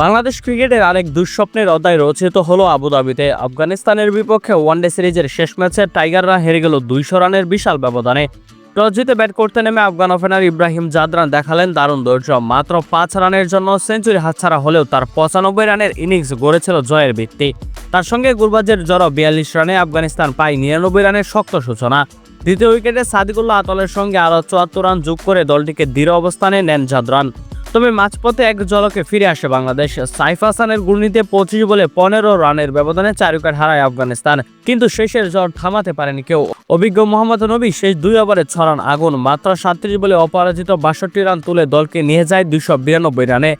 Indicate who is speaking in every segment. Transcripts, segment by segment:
Speaker 1: বাংলাদেশ ক্রিকেটের আরেক দুঃস্বপ্নের অধ্যায় রচিত হলো আবুধাবিতে আফগানিস্তানের বিপক্ষে ওয়ানডে সিরিজের শেষ ম্যাচে টাইগাররা হেরে গেল দুইশো রানের বিশাল ব্যবধানে। টস জিতে ব্যাট করতে নেমে আফগান ওপেনার ইব্রাহিম জাদরান দেখালেন দারুণ ধৈর্য মাত্র পাঁচ রানের জন্য সেঞ্চুরি হাতছাড়া হলেও তার পঁচানব্বই রানের ইনিংস গড়েছিল জয়ের ভিত্তি। তার সঙ্গে গুরবাজের জড়ো বিয়াল্লিশ রানে আফগানিস্তান পায় নিরানব্বই রানের শক্ত সূচনা। দ্বিতীয় উইকেটে সাদিকুল্লাহ আতলের সঙ্গে আরও চুয়াত্তর রান যোগ করে দলটিকে দৃঢ় অবস্থানে নেন জাদরান। তবে মাঝপথে এক জলকে ফিরে আসে বাংলাদেশ। সাইফ হাসানের গুর্নিতে পঁচিশ বলে পনেরো রানের ব্যবধানে চার উইকেট হারায় আফগানিস্তান, কিন্তু শেষের জ্বর থামাতে পারেনি কেউ। অভিজ্ঞ মোহাম্মদ নবী শেষ দুই ওভারে ছড়ান আগুন, মাত্র সাতত্রিশ বলে অপরাজিত বাষট্টি রান তুলে দলকে নিয়ে যায় দুইশো বিরানব্বই রানে।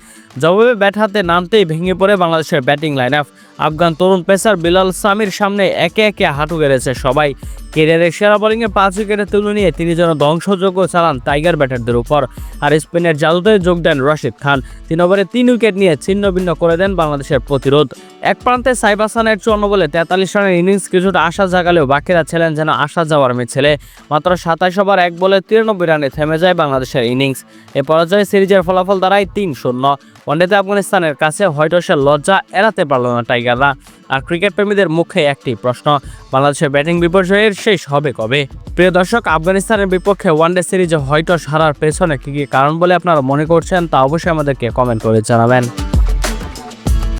Speaker 1: জবাবে ব্যাট হাতে নামতেই ভেঙে পড়ে বাংলাদেশের ব্যাটিং লাইন আপ আফগান তরুণ পেসার বিলাল সামির সামনে একে একে হাঁটু গেড়েছে সবাই। কেরিয়ারের সেরা বোলিংয়ে পাঁচ উইকেটে তুলে নিয়ে তিনি যেন ধ্বংসযোগ্য চালান টাইগার ব্যাটারদের উপর। আর স্পেনের জাদুতে যোগ দেন রশিদ খান। তিন ওভারে তিন উইকেট নিয়ে ছিন্ন ভিন্ন করে দেন বাংলাদেশের প্রতিরোধ। এক প্রান্তে সাইব হাসানের চুয়ান্ন বলে তেতাল্লিশ রানের ইনিংস কিছুটা আশা জাগালেও বাকিরা ছিলেন যেন আশা যাওয়ার ছেলে মাত্র সাতাশ ওভার এক বলে তিরানব্বই রানে থেমে যায় বাংলাদেশের ইনিংস। এ পরাজয়ে সিরিজের ফলাফল দাঁড়ায় তিন শূন্য। ওয়ানডেতে আফগানিস্তানের কাছে হয়তো সে লজ্জা এড়াতে পারল না টাইগাররা। আর ক্রিকেট প্রেমীদের মুখে একটি প্রশ্ন, বাংলাদেশের ব্যাটিং বিপর্যয়ের শেষ হবে কবে? প্রিয় দর্শক, আফগানিস্তানের বিপক্ষে ওয়ানডে সিরিজে হয়তো হারার পেছনে কী কী কারণ বলে আপনারা মনে করছেন তা অবশ্যই আমাদেরকে কমেন্ট করে জানাবেন।